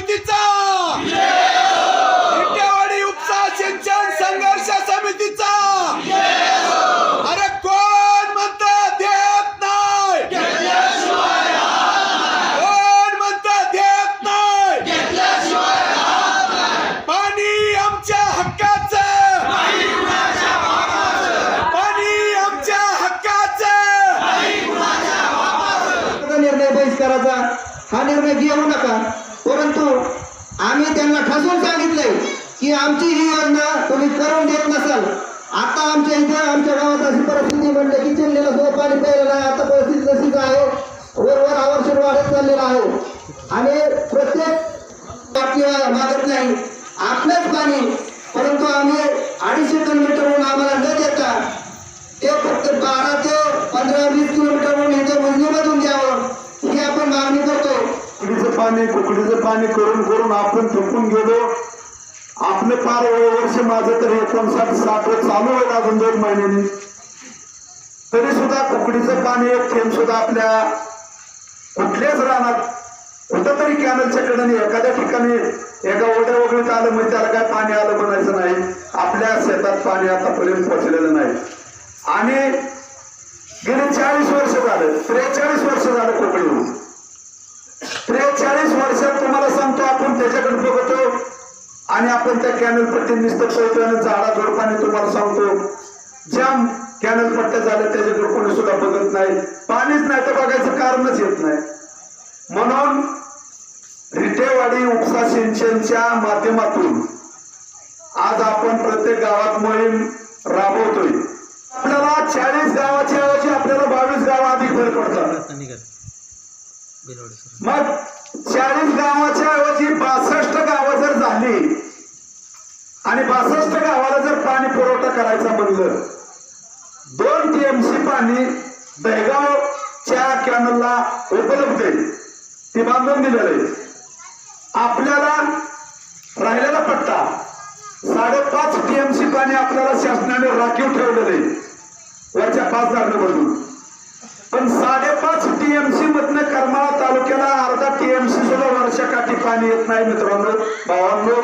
समितीचा! विटेवाडी उपसा सिंचन संघर्ष समितीचा! अरे कोण म्हणत देत नाही? कोण म्हणत देत नाही? पाणी आमच्या हक्काचं! पाणी आमच्या हक्काचं! निर्णय बहिष्काराचा. हा निर्णय घेऊ नका. परंतु आम्ही त्यांना ठसून सांगितलंय की आमची ही योजना तुम्ही करून देत नसाल. आता आमच्या इथं आमच्या गावात अशी परिस्थिती म्हणलं की चिल्लीला सुद्धा पाणी प्यायला नाही. आता परिस्थिती तशीच आहे वरवर आवर्षण वाढत चाललेलं आहे. आणि प्रत्येक मागत नाही आपलंच पाणी. परंतु आम्ही अडीचशे किलोमीटरहून आम्हाला न देता ते फक्त बारा ते पंधरा वीस किलोमीटरहून यांच्या मोजणीमधून द्यावं ही आपण मागणी करतो. कुकडीचं पाणी कुकडीचं पाणी करून करून आपण थकून गेलो. आपले फार वर्ष माझं तर एकोणसाठ साठ चालू आहे अजून दोन महिन्यांनी. तरी सुद्धा कुकडीचं पाणी एक थेंब सुद्धा आपल्या कुठल्याच राहणार कुठं तरी कॅनलच्या कडे एखाद्या ठिकाणी एका ओढ्या वगैरे आलं म्हणजे त्याला काय पाणी आलं म्हणायचं नाही. आपल्या शेतात पाणी आतापर्यंत पोचलेलं नाही. आणि गेले चाळीस वर्ष झालं त्रेचाळीस वर्ष झालं कोकणीहून त्रेचाळीस वर्षात तुम्हाला सांगतो आपण त्याच्याकडे बघतो आणि आपण त्या कॅनल पट्टी नुसतं आणि झाडा झोडपाने तुम्हाला सांगतो. ज्या कॅनल पट्ट्या झाल्या त्याच्याकडे कोणी सुद्धा बघत नाही. पाणीच नाही तर बघायचं कारणच येत नाही. म्हणून रिटेवाडी उपसा सिंचनच्या माध्यमातून आज आपण प्रत्येक गावात मोहीम राबवतोय. आपल्याला चाळीस गावाच्या ऐवजी आपल्याला बावीस गाव अधिक भर पडतात. मग चाळीस गावाच्या ऐवजी बासष्ट गावं जर झाली आणि बासष्ट गावाला जर पाणी पुरवठा करायचा म्हणलं दोन टीएमसी पाणी दहेगावच्या कॅनलला उपलब्ध आहे. ती बांधून दिलेलं आहे. आपल्याला राहिलेला पट्टा साडेपाच टीएमसी पाणी आपल्याला शासनाने राखीव ठेवलेलं आहे. वरच्या पाच धरणं पण साडेपाच टीएमसी मधनं करमाळा तालुक्याला अर्धा टीएमसी सुद्धा वर्षाकाठी पाणी येत नाही मित्रांनो. भावांनो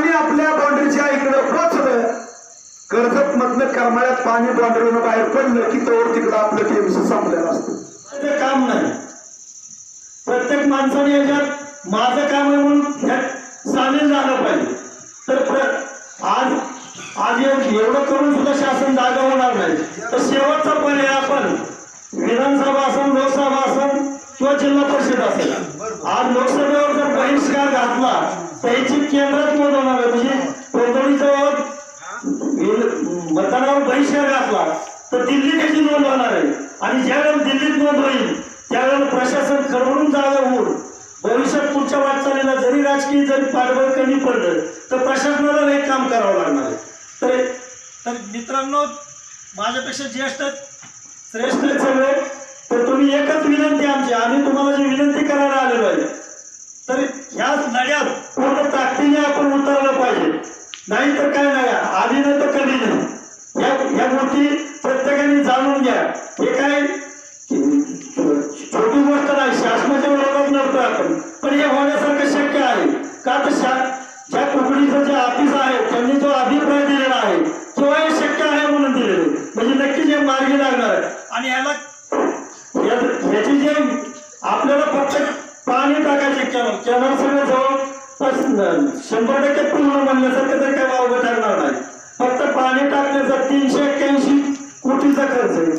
पाणी आपल्या बाउंड्रीच्या इकडं पोचलं कर्जत मधनं करमाळ्यात पाणी बाउंड्रीनं बाहेर पडलं की तोवर तिकडं आपलं टीएमसी संपलेलं असतं. ते काम नाही. प्रत्येक माणसाने याच्यात माझं काम आहे म्हणून ह्यात सामील झालं पाहिजे. तर आज आज एवढं करून सुद्धा शासन जागा होणार नाही. तर शेवटचा पर्याय आपण विधानसभा असेल लोकसभा असेल किंवा जिल्हा परिषद असेल. आज लोकसभेवर जर बहिष्कार घातला तर याची केंद्र म्हणजे कोंदणीजवळ मतदानावर बहिष्कार घातला तर दिल्ली त्याची नोंद होणार आहे? आणि ज्यावेळेला दिल्लीत नोंद होईल त्यावेळेला प्रशासन खरवडून जागा होऊन भविष्यात पुढच्या वाटचालीला जरी राजकीय जरी पाठबळ कमी पडलं तर प्रशासनाला एक काम करावं लागणार आहे. तर तर मित्रांनो माझ्यापेक्षा ज्येष्ठ श्रेष्ठ सगळे तर तुम्ही एकच विनंती आमची आम्ही तुम्हाला जी विनंती करायला आलेलो आहे तर ह्या लढ्यात पूर्ण ताकदीने आपण उतरलं पाहिजे. नाही तर काय नाही. आधी नाही तर कधी नाही. या गोष्टी प्रत्येकाने जाणून घ्या. हे काय? छोटी गोष्ट नाही. शासनाच्या विरोधात नव्हतं आपण. पण हे होण्यासारखं शक्य आहे. का तर शा ज्या कुकडीचं जे ऑफिस आहे त्यांनी जो अभिप्राय दिलेला आहे तो हे शक्य आहे म्हणून दिलेले म्हणजे नक्कीच हे मार्गी लागणार आहे. आणि याला याची जे आपल्याला फक्त पाणी टाकायचे कॅनल कॅनल सगळं जवळपास शंभर टक्के पूर्ण म्हणण्यासारखं तर टीचा खर्च आहे.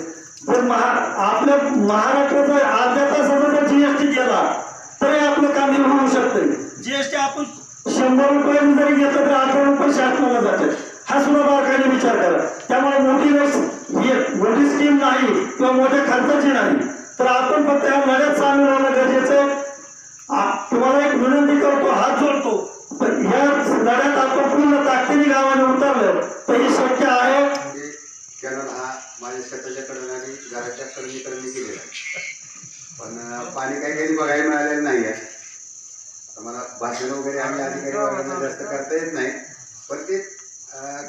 जर महा आपल्या महाराष्ट्राचा अर्ध्या तासाचा जर जीएसटी केला तरी आपलं काम हे होऊ शकतं जीएसटी आपण शंभर रुपये जरी घेतलं तर अठरा रुपये शासनाला जाते. हा सुद्धा बारकाने विचार करा. त्यामुळे मोठी वेळ मोठी स्कीम नाही किंवा मोठ्या खर्चाची नाही. तर आपण फक्त या लढ्यात सामील राहणं गरजेचं आहे. तुम्हाला एक विनंती करतो हात जोडतो. पण ह्या लढ्यात आपण पूर्ण ताकदीने गावाने उतरलं तर ही शक्य अं, पाणी काही काही बघायला मिळालेलं नाही आहे. आता मला भाषण वगैरे आम्ही अधिकारी वर्गांना जास्त करता येत नाही. पण ते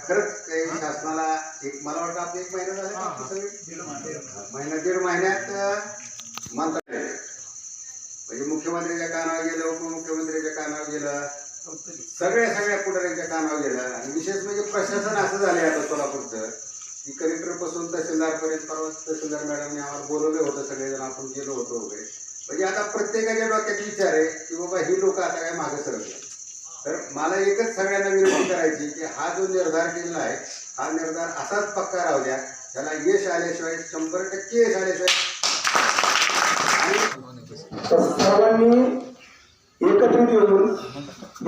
खरंच काही शासनाला एक मला वाटतं आपले एक महिना झाला सगळी? महिना. दीड महिन्यात मंत्रालय म्हणजे मुख्यमंत्र्यांच्या कानावर गेलं उपमुख्यमंत्र्यांच्या कानावर गेलं सगळ्या सगळ्या पुढाऱ्यांच्या कानावर गेलं. आणि विशेष म्हणजे प्रशासन असं झालंय आता सोलापूरचं. की कलेक्टरपासून तहसीलदारपर्यंत परवा तहसीलदार मॅडमने आम्हाला बोलवलं होतं सगळेजण आपण गेलो होतो वगैरे. म्हणजे आता प्रत्येकाच्या डोक्यात विचार आहे की बाबा ही लोक आता काय मागे सरकले. तर मला एकच सगळ्यांना विनंती करायची की हा जो निर्धार केलेला आहे हा निर्धार असाच पक्का राहू द्या. त्याला यश आल्याशिवाय शंभर टक्के यश आल्याशिवाय सर्वांनी एकत्रित येऊन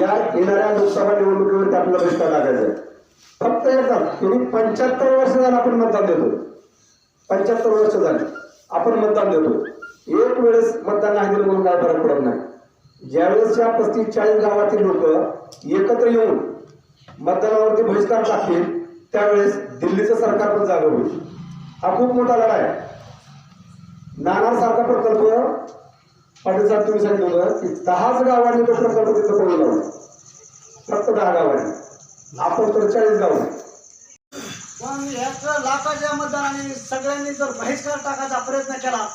या येणाऱ्या लोकसभा निवडणुकीवरती आपल्याला बहिष्कार टाकायचा आहे. फक्त एकच तुम्ही पंच्याहत्तर वर्ष झालं आपण मतदान देतो. पंच्याहत्तर वर्ष झाले. आपण मतदान देतो. एक वेळेस मतदान नाही दिलं म्हणून काय फरक पडत नाही. ज्यावेळेसच्या पस्तीस चाळीस गावातील लोक एकत्र येऊन मतदानावरती बहिष्कार टाकतील त्यावेळेस दिल्लीचं सरकार पण जागं होईल. हा खूप मोठा लढा आहे. नाणार सारखा प्रकल्प पाटील साहेब तुम्ही सांगितलं की दहाच गावांनी तो प्रकल्प तिथं पडून लावला फक्त दहा गावांनी. आपण तर चाळीस गाव. पण ह्याच लाखाच्या मतदानाने सगळ्यांनी जर बहिष्कार टाकायचा प्रयत्न केला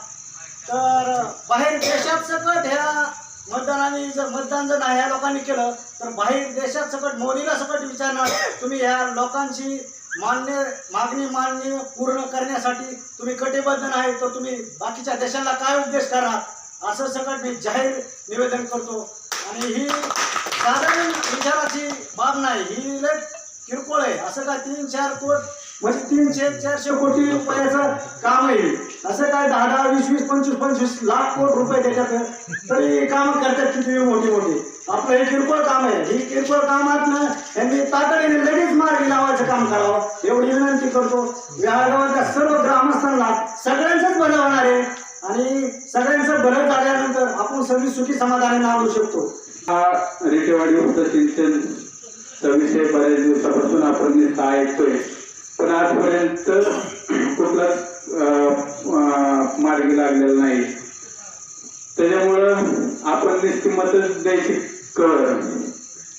तर बाहेर देशात सकट ह्या मतदानाने जर मतदान जर ह्या लोकांनी केलं तर बाहेर देशात सकट मोदीला सकट विचारणार तुम्ही ह्या लोकांची मान्य मागणी मान्य पूर्ण करण्यासाठी तुम्ही कटिबद्ध नाही तर तुम्ही बाकीच्या देशाला काय उपदेश करणार? असं सकट मी जाहीर निवेदन करतो. आणि ही साधारण विचाराची बाब नाही. ही लय किरकोळ आहे. असं काय तीन चार कोट? म्हणजे तीनशे चारशे कोटी रुपयाचं काम आहे असं काय दहा दहा वीस वीस पंचवीस पंचवीस लाख कोट रुपये त्याच्यात तरी काम करतात किती मोठी मोठी. आपलं हे किरकोळ काम आहे. ही किरकोळ कामात यांनी तातडीने लगेच मार्गी लावायचं काम करावं. एवढी विनंती करतो. या गावाच्या सर्व ग्रामस्थांना सगळ्यांचंच बरं होणार आहे. आणि सगळ्यांचं बरं झाल्यानंतर आपण सगळी सुखी समाधानाने आणू शकतो. हा रेटेवाडी होतं सिंचन चा विषय बऱ्याच दिवसापासून आपण नुसता ऐकतोय. पण आजपर्यंत कुठलाच मार्गी लागलेला नाही. त्याच्यामुळं आपण नुसती मतच द्यायची कळ.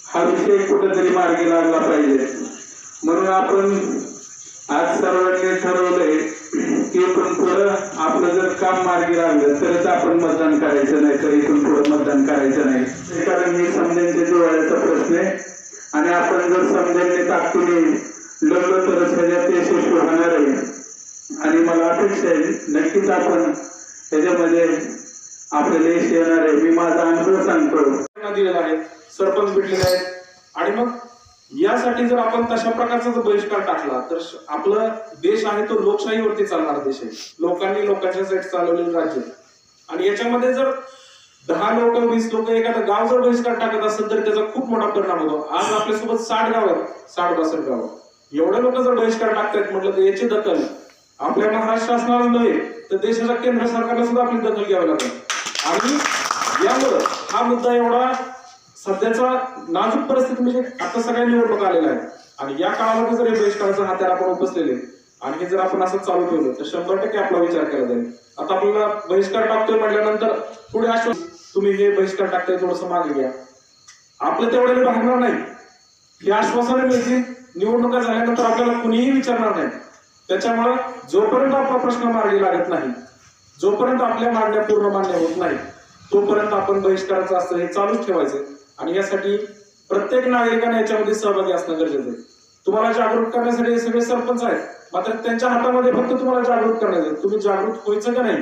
हा विषय कुठंतरी मार्गी लागला पाहिजे. म्हणून आपण आज सर्वांनी ठरवलंय इथून पुढं आपलं जर काम मार्गी लागलं तरच आपण मतदान करायचं नाही तर इथून पुढं मतदान करायचं नाही. कारण मी समजांच्या डोळ्याचा प्रश्न आहे. आणि आपण जर समजांनी ताकदीने लढलो तरच ह्याच्यात यशस्वी होणार आहे. आणि मला अपेक्षा आहे नक्कीच आपण त्याच्यामध्ये आपल्याला यश येणार आहे. मी माझा अनुभव सांगतो. दिलेला आहे. सरपंच भेटलेले आहेत. आणि मग यासाठी जर आपण तशा प्रकारचा जर बहिष्कार टाकला तर आपला देश आहे तो लोकशाहीवरती चालणारा देश आहे. लोकांनी लोकांच्यासाठी चालवलेलं राज्य आणि याच्यामध्ये जर दहा लोक वीस लोक एखादा गाव जर बहिष्कार टाकत असेल तर त्याचा खूप मोठा परिणाम होतो. आज आपल्यासोबत साठ गाव आहेत साठ बासष्ट गाव. एवढे लोक जर बहिष्कार टाकतायत म्हटलं तर याची दखल आपल्या महाराष्ट्र शासनाला नव्हे तर देशाच्या केंद्र सरकारला सुद्धा आपली दखल घ्यावी लागेल. आणि यामुळं हा मुद्दा एवढा सध्याचा नाजूक परिस्थिती म्हणजे आता सगळ्या निवडणूक आलेल्या आहेत. आणि या काळामध्ये जर हे बहिष्काराचा हात्यार आपण उपसलेले आणि हे जर आपण असं चालू ठेवलं तर शंभर टक्के आपला विचार केला जाईल. आता आपल्याला बहिष्कार टाकतोय म्हटल्यानंतर पुढे आश्वास तुम्ही हे बहिष्कार टाकताय थोडस मागे घ्या. आपलं तेवढ्याने भागणार नाही. ही आश्वासनं मिळतील निवडणुका झाल्यानंतर आपल्याला कुणीही विचारणार नाही. त्याच्यामुळं जोपर्यंत आपला प्रश्न मार्गी लागत नाही जोपर्यंत आपल्या मागण्या पूर्ण मान्य होत नाही तोपर्यंत आपण बहिष्काराचं असतं हे चालूच ठेवायचं. आणि यासाठी प्रत्येक नागरिकाने याच्यामध्ये सहभागी असणं गरजेचं आहे. तुम्हाला जागृत करण्यासाठी हे सगळे सरपंच आहेत. मात्र त्यांच्या हातामध्ये फक्त तुम्हाला जागृत करायचं आहे. तुम्ही जागृत व्हायचं का नाही?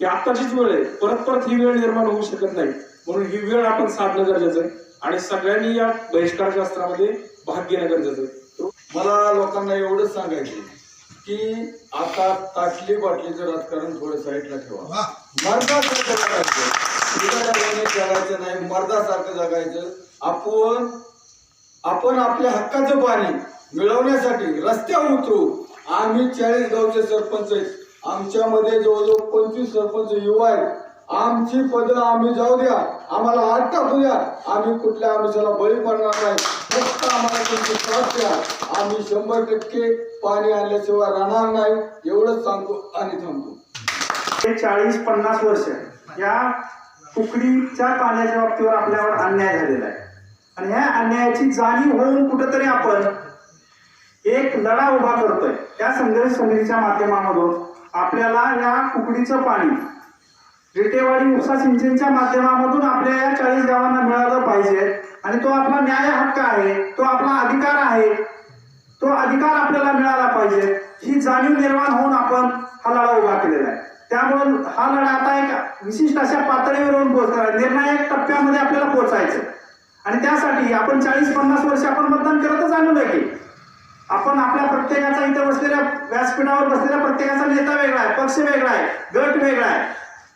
ही आत्ताचीच वेळ आहे. परत परत ही वेळ निर्माण होऊ शकत नाही. म्हणून ही वेळ आपण साधणं गरजेचं आहे. आणि सगळ्यांनी या बहिष्कार शास्त्रामध्ये भाग घेणं गरजेचं आहे. मला लोकांना एवढंच सांगायचं की आता ताटली बाटलीचं राजकारण थोडं साईडला ठेवा. जगायचं नाही मर्दासारखं जगायचं. आपण आपण आपल्या हक्काचं पाणी मिळवण्यासाठी रस्त्यावर उतरू. आम्ही चाळीस गावचे सरपंच आहेत. आमच्यामध्ये जवळजवळ पंचवीस सरपंच युवा आहेत. आमची पदं आम्ही जाऊ द्या. आम्हाला आठ टाकू द्या. आम्ही कुठल्या आमिषाला बळी पडणार नाही. फक्त आम्हाला तुमची साथ द्या. आम्ही शंभर टक्के पाणी आणल्याशिवाय राहणार नाही. एवढंच सांगतो आणि थांबतो हे चाळीस पन्नास वर्ष या कुकडीच्या पाण्याच्या बाबतीवर आपल्यावर अन्याय झालेला आहे. आणि ह्या अन्यायाची जाणीव होऊन कुठंतरी आपण एक लढा उभा करतोय. त्या संघर्ष समितीच्या माध्यमामधून आपल्याला या कुकडीचं पाणी रिटेवाडी उपसा सिंचनच्या माध्यमामधून आपल्या या चाळीस गावांना मिळालं पाहिजे. आणि तो आपला न्याय हक्क आहे तो आपला अधिकार आहे तो अधिकार आपल्याला मिळाला पाहिजे. ही जाणीव निर्माण होऊन आपण हा लढा उभा केलेला आहे. त्यामुळे हा लढा आता एक विशिष्ट अशा पातळीवर येऊन पोहोचणार निर्णायक टप्प्यामध्ये आपल्याला पोहोचायचं. आणि त्यासाठी आपण चाळीस पन्नास वर्ष आपण मतदान करतच आलेलो आहे की. आपण आपल्या प्रत्येकाचा इथं बसलेल्या व्यासपीठावर बसलेल्या प्रत्येकाचा नेता वेगळा आहे पक्ष वेगळा आहे गट वेगळा आहे.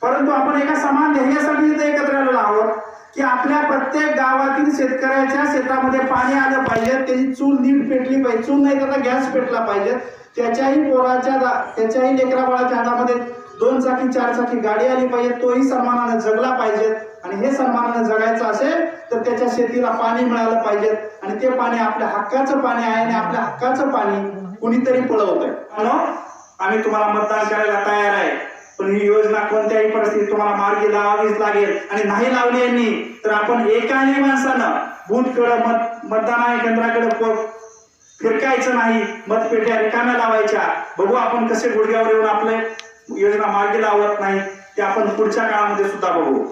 परंतु आपण एका समान ध्येयासाठी इथे एकत्र आलेलो आहोत की आपल्या प्रत्येक गावातील शेतकऱ्याच्या शेतामध्ये पाणी आलं पाहिजे त्याची चूल नीट पेटली पाहिजे चूल नाही त्याचा गॅस पेटला पाहिजे. त्याच्याही पोराच्या दा- त्याच्याही लेकरा बाळाच्या हातामध्ये दोन चाकी चार चाकी गाडी आली पाहिजे तोही सन्मानाने जगला पाहिजे. आणि हे सन्मानाने जगायचं असेल तर त्याच्या शेतीला पाणी मिळालं पाहिजे. आणि ते पाणी आपल्या हक्काचं पाणी आहे आणि आपल्या हक्काचं पाणी कुणीतरी पळवत आहे आम्ही तुम्हाला मतदान करायला तयार आहे. पण ही योजना कोणत्याही परिस्थितीत तुम्हाला मार्गी लावावीच लागेल आणि नाही लावली यांनी तर आपण एकाही माणसानं बूथकडे मत मतदान केंद्राकडे फिरकायचं नाही मतपेट्या रिकाम्या लावायच्या. बघू आपण कसे गुडघ्यावर येऊन आपले योजना मार्गी लावत नाही ते आपण पुढच्या काळामध्ये सुद्धा बघू.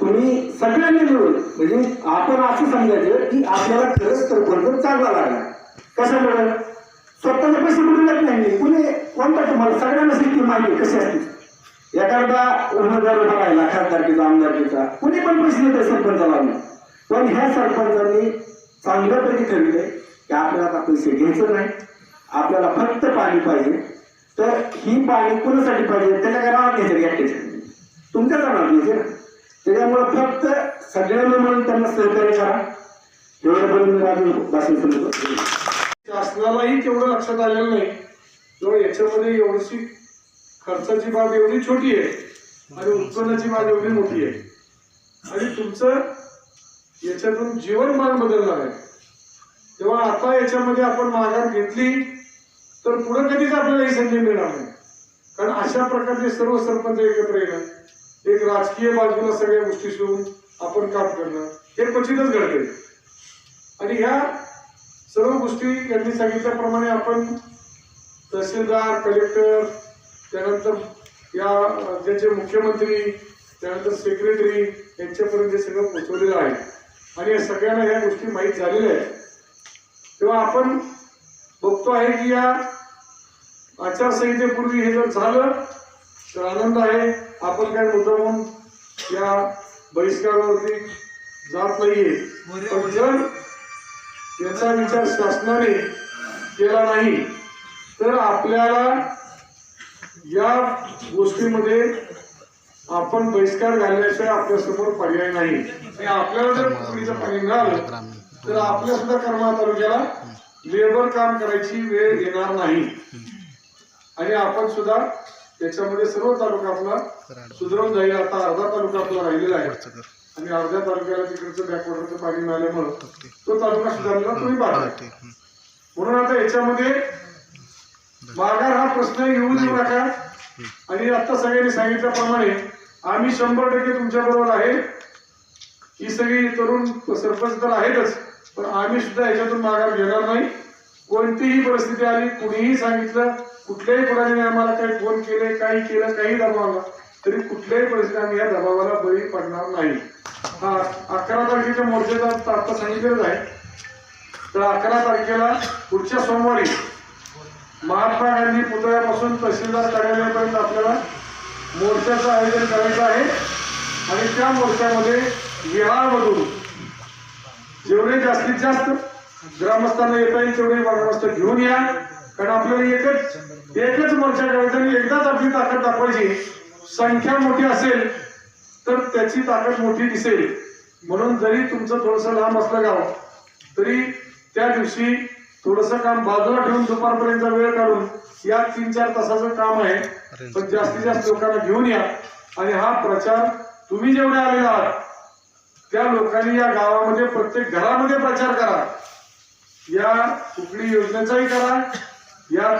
तुम्ही सगळ्यांनी मिळून म्हणजे आपण असं समजायचं की आपल्याला खरंच सरपंच चांगला लागला. कशामुळे? स्वतःचे पैसे कुठे नाही कुणी कोणता तुम्हाला? सगळ्यांना शेती माहिती कशी असते? एखादा उमेदवार उभा राहिला खासदारकीचा आमदारकीचा कुणी पण पैसे देते सरपंचाला आम्ही. पण ह्या सरपंचांनी चांगल्यापैकी ठरविले की आपल्याला आता पैसे घ्यायचं नाही. आपल्याला फक्त पाणी पाहिजे. तर ही पाणी कुणासाठी पाहिजे? त्याच्या घरावर घ्यायचं एकट्याच्या तुमच्या जाणार घ्यायचं त्याच्यामुळे फक्त सगळ्यांनी म्हणून त्यांना सहकार्य करा. एवढं बोलून माझं भाषण सुरू शासनालाही तेवढं लक्षात आलेलं नाही. तेव्हा याच्यामध्ये एवढीशी खर्चाची बाब एवढी छोटी आहे आणि उत्पन्नाची बाब एवढी मोठी आहे. आणि तुमचं याच्यातून जीवनमान बदलणार आहे. तेव्हा आता याच्यामध्ये आपण माघार घेतली तर पुढे कधीच आपल्याला ही संधी मिळणार नाही. कारण अशा प्रकारचे सर्व सरपंच एकत्र येणं एक राजकीय बाजूला सगळ्या गोष्टी शिवून आपण काम करणं हे क्वचितच घडते. आणि ह्या सर्व गोष्टी यांनी सांगितल्याप्रमाणे आपण तहसीलदार कलेक्टर त्यानंतर या राज्याचे मुख्यमंत्री त्यानंतर सेक्रेटरी यांच्यापर्यंत हे सगळं पोचवलेलं आहे. आणि या सगळ्यांना ह्या गोष्टी माहीत झालेल्या आहेत. तेव्हा आपण बघतो आहे की या आचारसंहितेपूर्वी हे जर झालं तर आनंद आहे. आपण काय मुद्दा म्हणून या बहिष्कारावरती जात नाहीये. पण जर याचा विचार शासनाने केला नाही तर आपल्याला या गोष्टीमध्ये आपण बहिष्कार घालण्याशिवाय आपल्यासमोर पर्याय नाही. आणि आपल्याला जर कुकडीचं पाणी मिळालं तर आपल्या सुद्धा कर्मा तालुक्याला लेबर काम करायची वेळ येणार नाही. आणि आपण सुद्धा त्याच्यामध्ये सर्व तालुका आपला सुधरवून जाईल. आता अर्धा तालुका आपला राहिलेला आहे. आणि अर्ध्या तालुक्याला तिकडचं बॅकवॉटरचं पाणी मिळाल्यामुळं तो तालुका सुधारलेला तुम्ही पाहता म्हणून आता याच्यामध्ये माघार हा प्रश्न येऊ देऊ नका. आणि आता सगळ्यांनी सांगितल्याप्रमाणे आम्ही शंभर टक्के तुमच्या बरोबर आहे. ही सगळी तरुण सरपंच तर आहेतच पण आम्ही सुद्धा याच्यातून माघार घेणार नाही. कोणतीही परिस्थिती आली कुणीही सांगितलं कुठल्याही कोणाने आम्हाला काही फोन केले काही केलं काही दबावला तरी कुठल्याही परिस्थितीत आम्ही या दबावाला बळी पडणार नाही. हा अकरा तारखेच्या मोर्चाचा आता सांगितलेलं आहे. तर अकरा तारखेला पुढच्या सोमवारी महात्मा गांधी पुतळ्यापासून तहसीलदार कार्यालयापर्यंत आपल्याला मोर्चाचं आयोजन करायचं आहे. आणि त्या मोर्चामध्ये विहारमधून जेवढे जास्तीत जास्त ग्रामस्थांना येता येईल तेवढे ग्रामस्थ घेऊन या. कारण आपल्याला एकच एकच मोर्चा करायचा आणि एकदाच आपली ताकद दाखवायची. संख्या मोठी असेल तर त्याची ताकद मोठी दिसेल. म्हणून जरी तुमचं थोडस लांब असलं गाव तरी त्या दिवशी थोडस काम बाजूला ठेवून दुपारपर्यंत वेळ काढून या तीन चार तासाचं काम आहे. पण जास्तीत जास्त लोकांना घेऊन या. आणि हा प्रचार तुम्ही जेवढे आलेले आहात त्या लोकांनी या गावामध्ये प्रत्येक घरामध्ये प्रचार करा. या कुकडी योजनेचाही करा. या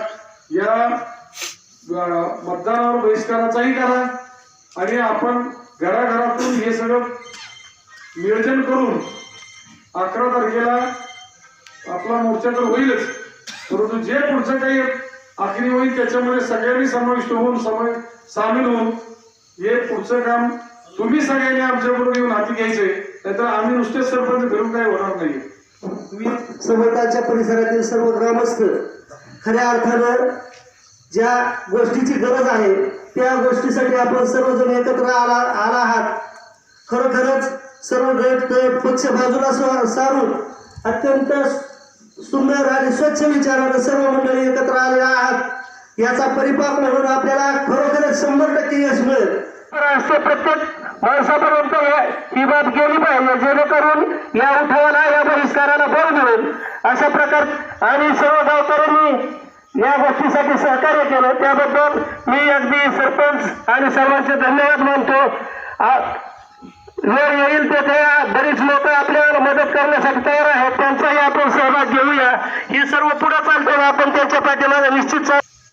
या मतदानावर बहिष्काराचाही करा. आणि आपण घराघरातून हे सगळं नियोजन करून अकरा तारखेला आपला मोर्चा तर होईलच. परंतु जे पुढचं काही आखरी होईल त्याच्यामध्ये सगळ्यांनी समाविष्ट होऊन समय सामील होऊन हे पुढचं काम तुम्ही सगळ्यांनी आमच्याबरोबर येऊन हाती घ्यायचंय. नाहीतर आम्ही नुसतेच सरपंच फिरून काही होणार नाही मी सभोवतालच्या परिसरातील सर्व ग्रामस्थ खऱ्या अर्थानं ज्या गोष्टीची गरज आहे त्या गोष्टीसाठी आपण सर्वजण एकत्र आला आला आहात. खरोखरच सर्व गट पक्ष बाजूला सारून अत्यंत सुंदर आणि स्वच्छ विचारानं सर्व मंडळी एकत्र आले आहात. याचा परिपाक म्हणून आपल्याला खरोखरच शंभर टक्के यश मिळेल. प्रत्येक माणसापर्यंत ही बाब गेली पाहिजे जेणेकरून या उठावाला या बहिष्काराला बळ मिळेल. अशा प्रकार आणि सर्व गावकऱ्यांनी या गोष्टीसाठी सहकार्य केलं. त्याबद्दल मी अगदी सरपंच आणि सर्वांचे धन्यवाद मानतो. वेळ येईल ते त्या बरीच लोक आपल्याला मदत करण्यासाठी तयार आहेत. त्यांचाही आपण सहभाग घेऊया. हे सर्व पुढे चालतो आपण त्यांच्या पाठीमागे निश्चित चाल-